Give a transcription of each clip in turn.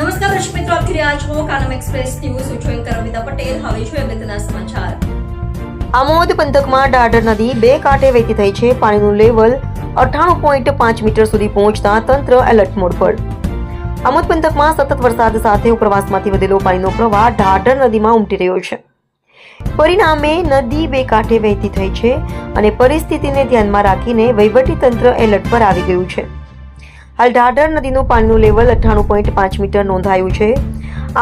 નમસ્કાર દર્શક મિત્રો, આપ જોઈ રહ્યા છો કાનમ એક્સપ્રેસ ન્યૂઝ હું છું એન્કર અમિતા પટેલ. હવે છું અગત્યના સમાચાર. આમોદ પંથકમાં ડાઢર નદી બે કાંઠે વહેતી થઈ છે. પાણીનું લેવલ અઠ્ઠાણું પોઈન્ટ પાંચ મીટર સુધી પહોંચતા તંત્ર એલર્ટ મોડ પર આમોદ પંથકમાં સતત વરસાદ સાથે ઉપરવાસમાંથી વધેલો પાણીનો પ્રવાહ ઢાઢર નદીમાં ઉમટી રહ્યો છે. પરિણામે નદી બે કાંઠે વહેતી થઈ છે અને પરિસ્થિતિને ધ્યાનમાં રાખીને વહીવટી તંત્ર એલર્ટ પર આવી ગયું છે. હાલ ઢાઢર નદીનું પાણીનું લેવલ અઠ્ઠાણું પોઈન્ટ પાંચ મીટર નોંધાયું છે.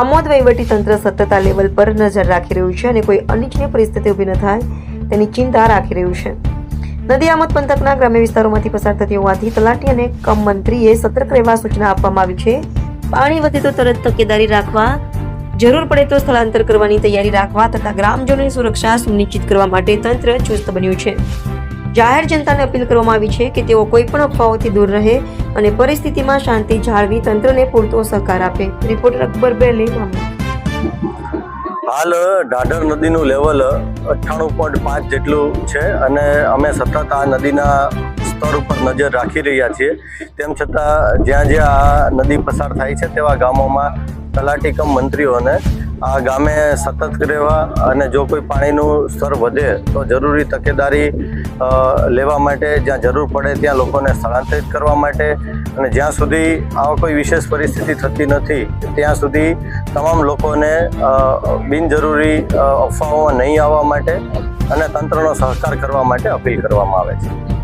આમોદ વહીવટી તંત્ર સતત આ લેવલ પર નજર રાખી રહ્યું છે અને કોઈ અનિચ્છનીય પરિસ્થિતિ ઊભી ન થાય તેની ચિંતા રાખી રહ્યું છે. નદી આમોદ પંથકના ગ્રામ્ય વિસ્તારોમાંથી પસાર થતી હોવાથી તલાટી અને કમ મંત્રીએ સતર્ક રહેવા સૂચના આપવામાં આવી છે. પાણી વધે તો તરત તકેદારી રાખવા, જરૂર પડે તો સ્થળાંતર કરવાની તૈયારી રાખવા તથા ગ્રામજનોની સુરક્ષા સુનિશ્ચિત કરવા માટે તંત્ર ચુસ્ત બન્યું છે. જાહેર જનતાને અપીલ કરવામાં આવી છે કે તેઓ કોઈ પણ અફવાઓથી દૂર રહે અને પરિસ્થિતિમાં શાંતિ જાળવી તંત્રને પૂરતો સહકાર આપે. રિપોર્ટર અકબર બેલી હાલ ઢાઢર નદીનું લેવલ અઠ્ઠાણું પોઈન્ટ પાંચ જેટલું છે અને અમે સતત આ નદીના સ્તર ઉપર નજર રાખી રહ્યા છીએ. તેમ છતાં, જ્યાં જ્યાં આ નદી પસાર થાય છે તેવા ગામોમાં તલાટીકમ મંત્રીઓને આ ગામે સતત રહેવા અને જો કોઈ પાણીનું સ્તર વધે, તો જરૂરી તકેદારી લેવા માટે જ્યાં જરૂર પડે ત્યાં લોકોને સ્થળાંતરિત કરવા માટે અને જ્યાં સુધી આવા કોઈ વિશેષ પરિસ્થિતિ થતી નથી, ત્યાં સુધી તમામ લોકોને બિનજરૂરી અફવાઓમાં નહીં આવવા માટે અને તંત્રનો સહકાર કરવા માટે અપીલ કરવામાં આવે છે.